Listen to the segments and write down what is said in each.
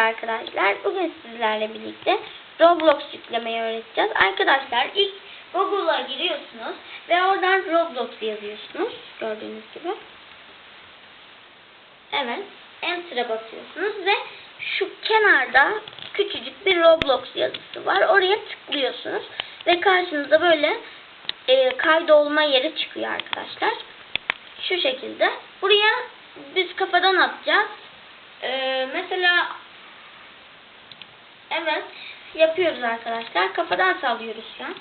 arkadaşlar. Bugün sizlerle birlikte Roblox yüklemeyi öğreteceğiz. Arkadaşlar ilk Google'a giriyorsunuz ve oradan Roblox yazıyorsunuz. Gördüğünüz gibi. Evet. Enter'a basıyorsunuz ve şu kenarda küçücük bir Roblox yazısı var. Oraya tıklıyorsunuz ve karşınıza böyle e, kaydolma yeri çıkıyor arkadaşlar. Şu şekilde. Buraya biz kafadan atacağız. Ee, mesela evet yapıyoruz arkadaşlar. Kafadan sallıyoruz şu an.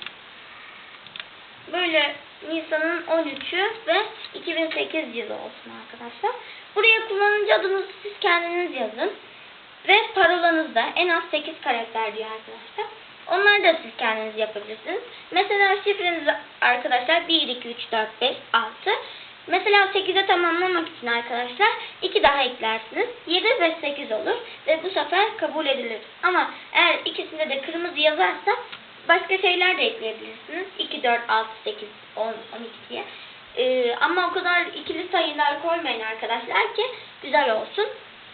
Böyle Nisan'ın 13'ü ve 2008 yılı olsun arkadaşlar. Buraya kullanıcı adınızı siz kendiniz yazın. Ve parolanız da en az 8 karakter diyor arkadaşlar. Onları da siz kendiniz yapabilirsiniz. Mesela şifreniz arkadaşlar 1, 2, 3, 4, 5, 6. Mesela 8'e tamamlamak için arkadaşlar 2 daha eklersiniz. 7 ve 8 olur. Ve bu sefer kabul edilir. Ama eğer ikisinde de kırmızı yazarsa başka şeyler de ekleyebilirsiniz. 2, 4, 6, 8, 10, 12 diye. Ee, ama o kadar ikili sayılar koymayın arkadaşlar ki güzel olsun.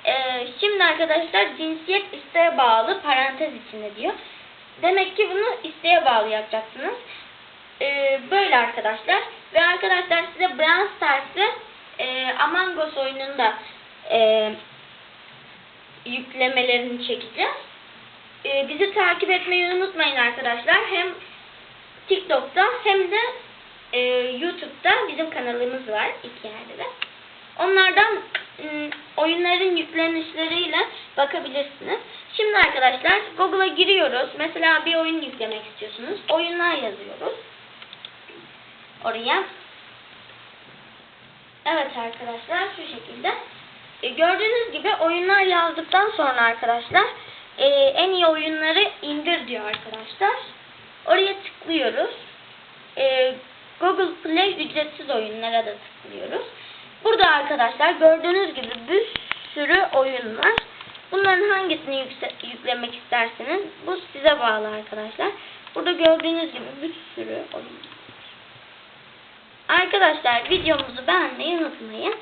Ee, şimdi arkadaşlar cinsiyet isteğe bağlı parantez içinde diyor. Demek ki bunu isteğe bağlı yapacaksınız. Ee, böyle arkadaşlar. Ve arkadaşlar size Brawl Stars'ı e, Among Us oyununda e, yüklemelerini çekeceğiz. E, bizi takip etmeyi unutmayın arkadaşlar. Hem TikTok'ta hem de e, YouTube'da bizim kanalımız var. iki yerde de. Onlardan ım, oyunların yüklenişleriyle bakabilirsiniz. Şimdi arkadaşlar Google'a giriyoruz. Mesela bir oyun yüklemek istiyorsunuz. Oyunlar yazıyoruz. Oraya. Evet arkadaşlar şu şekilde. E, gördüğünüz gibi oyunlar yazdıktan sonra arkadaşlar e, en iyi oyunları indir diyor arkadaşlar. Oraya tıklıyoruz. E, Google Play ücretsiz oyunlara da tıklıyoruz. Burada arkadaşlar gördüğünüz gibi bir sürü oyun var. Bunların hangisini yüklemek isterseniz bu size bağlı arkadaşlar. Burada gördüğünüz gibi bir sürü oyun. Arkadaşlar videomuzu beğenmeyi unutmayın.